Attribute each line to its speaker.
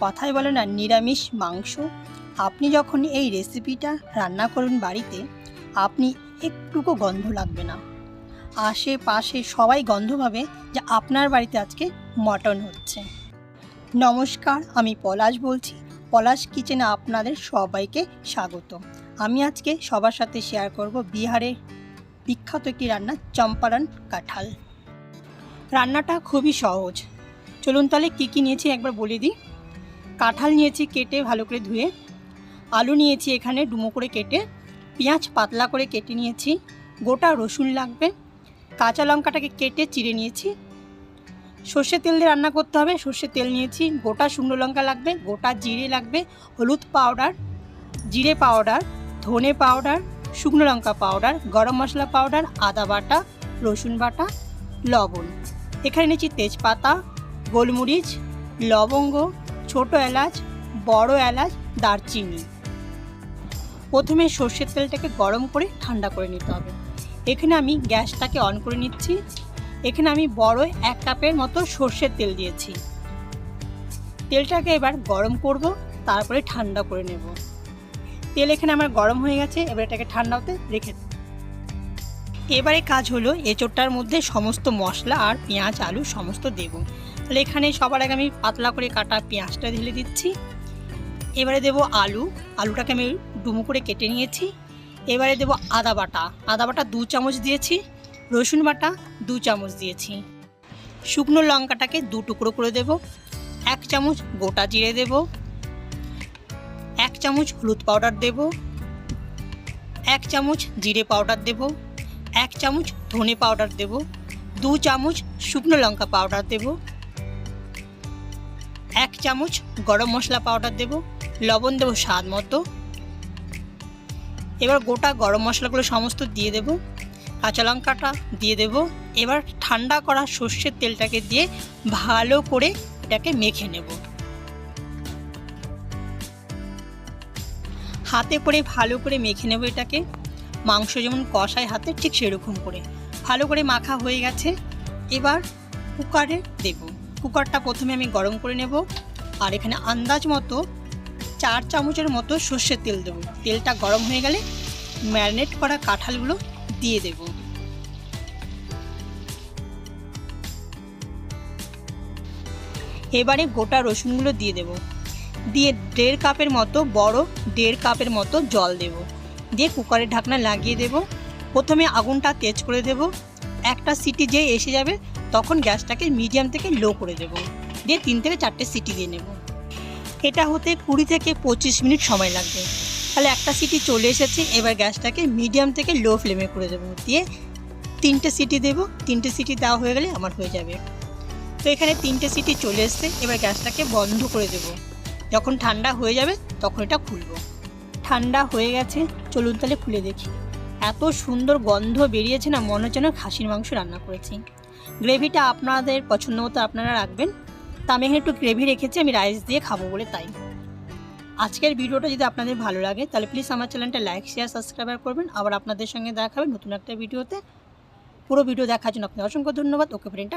Speaker 1: কথায় বলে না, নিরামিষ মাংস। আপনি যখন এই রেসিপিটা রান্না করুন বাড়িতে, আপনি একটুকু গন্ধ লাগবে না। আশেপাশে সবাই গন্ধ পাবে যে আপনার বাড়িতে আজকে মটন হচ্ছে। নমস্কার, আমি পলাশ বলছি। পলাশ কিচেনে আপনাদের সবাইকে স্বাগত। আমি আজকে সবার সাথে শেয়ার করব বিহারের বিখ্যাত একটি রান্না চম্পারন কাঁঠাল। রান্নাটা খুবই সহজ। চলুন তাহলে কী কী নিয়েছি একবার বলে দিই। কাঁঠাল নিয়েছি কেটে ভালো করে ধুয়ে, আলু নিয়েছি এখানে ডুমো করে কেটে, পেঁয়াজ পাতলা করে কেটে নিয়েছি, গোটা রসুন লাগবে, কাঁচা লঙ্কাটাকে কেটে চিড়ে নিয়েছি সর্ষের তেল দিয়ে রান্না করতে হবে, সর্ষে তেল নিয়েছি, গোটা শুকনো লঙ্কা লাগবে, গোটা জিরে লাগবে, হলুদ পাউডার, জিরে পাউডার, ধনে পাউডার, শুকনো লঙ্কা পাউডার, গরম মশলা পাউডার, আদা বাটা, রসুন বাটা, লবণ। এখানে নিয়েছি তেজপাতা, গোলমরিচ, লবঙ্গ ছোট এলাচ, বড় এলাচ, দারচিনি। প্রথমে সর্ষের তেলটাকে গরম করে ঠান্ডা করে নিতে হবে। এখানে আমি গ্যাসটাকে অন করে নিচ্ছি। এখানে আমি বড় এক কাপের মতো সর্ষের তেল দিয়েছি। তেলটাকে এবার গরম করব, তারপরে ঠান্ডা করে নেব। তেল এখানে আমার গরম হয়ে গেছে, এবার এটাকে ঠান্ডা হতে রেখে। এবারে কাজ হলো এঁচোড়টার মধ্যে সমস্ত মশলা আর পেঁয়াজ, আলু, সমস্ত দেব তাহলে এখানে সবার আগে আমি পাতলা করে কাটা পেঁয়াজটা ঢেলে দিচ্ছি। এবারে দেব আলু। আলুটাকে আমি ডুমো করে কেটে নিয়েছি। এবারে দেব আদা বাটা। আদা বাটা দু চামচ দিয়েছি। রসুন বাটা দু চামচ দিয়েছি। শুকনো লঙ্কাটাকে দু টুকরো করে দেব। এক চামচ গোটা জিরে দেব। এক চামচ হলুদ পাউডার দেব। এক চামচ জিরে পাউডার দেব। এক চামচ ধনে পাউডার দেব। দু চামচ শুকনো লঙ্কা পাউডার দেব। এক চামচ গরম মশলা পাউডার দেব, লবণ দেবো স্বাদ মতো। এবার গোটা গরম মশলাগুলো সমস্ত দিয়ে দেব, কাঁচা লঙ্কাটা দিয়ে দেব। এবার ঠান্ডা করা সর্ষের তেলটাকে দিয়ে ভালো করে এটাকে মেখে নেব। হাতে করে ভালো করে মেখে নেব এটাকে। মাংস যেমন কষায় হাতে ঠিক সেরকম করে। ভালো করে মাখা হয়ে গেছে। এবার কুকারে দেব। কুকারটা প্রথমে আমি গরম করে নেব। আর এখানে আন্দাজ মতো চার চামচের মতো সর্ষের তেল দেবো। তেলটা গরম হয়ে গেলে ম্যারিনেট করা কাঁঠালগুলো দিয়ে দেব। এবারে গোটা রসুনগুলো দিয়ে দেব। দিয়ে দেড় কাপের মতো বড় দেড় কাপের মতো জল দেব। দিয়ে কুকারের ঢাকনা লাগিয়ে দেব। প্রথমে আগুনটা তেজ করে দেব। একটা সিটি যে এসে যাবে তখন গ্যাসটাকে মিডিয়াম থেকে লো করে দেব। দিয়ে তিন থেকে চারটে সিটি দিয়ে নেব। এটা হতে কুড়ি থেকে পঁচিশ মিনিট সময় লাগবে। তাহলে একটা সিটি চলে এসেছে, এবার গ্যাসটাকে মিডিয়াম থেকে লো ফ্লেমে করে দেবো। দিয়ে তিনটে সিটি দেবো। তিনটে সিটি দেওয়া হয়ে গেলে আমার হয়ে যাবে। তো এখানে তিনটে সিটি চলে এসছে, এবার গ্যাসটাকে বন্ধ করে দেবো। যখন ঠান্ডা হয়ে যাবে, তখন এটা খুলবো। ঠান্ডা হয়ে গেছে, চলুন তাহলে খুলে দেখি। এত সুন্দর গন্ধ বেরিয়েছে না, মনে হচ্ছে না খাসির মাংস রান্না করেছি। গ্রেভিটা আপনাদের পছন্দ মতো আপনারা রাখবেন। তা আমি এখানে একটু গ্রেভি রেখেছি, আমি রাইস দিয়ে খাব বলে তাই। আজকের ভিডিওটা যদি আপনাদের ভালো লাগে, তাহলে প্লিজ আমার চ্যানেলটা লাইক শেয়ার সাবস্ক্রাইব করবেন। আবার আপনাদের সঙ্গে দেখা হবে নতুন একটা ভিডিওতে। পুরো ভিডিও দেখার জন্য আপনি অসংখ্য ধন্যবাদ। ওকে ফ্রেন্ডটা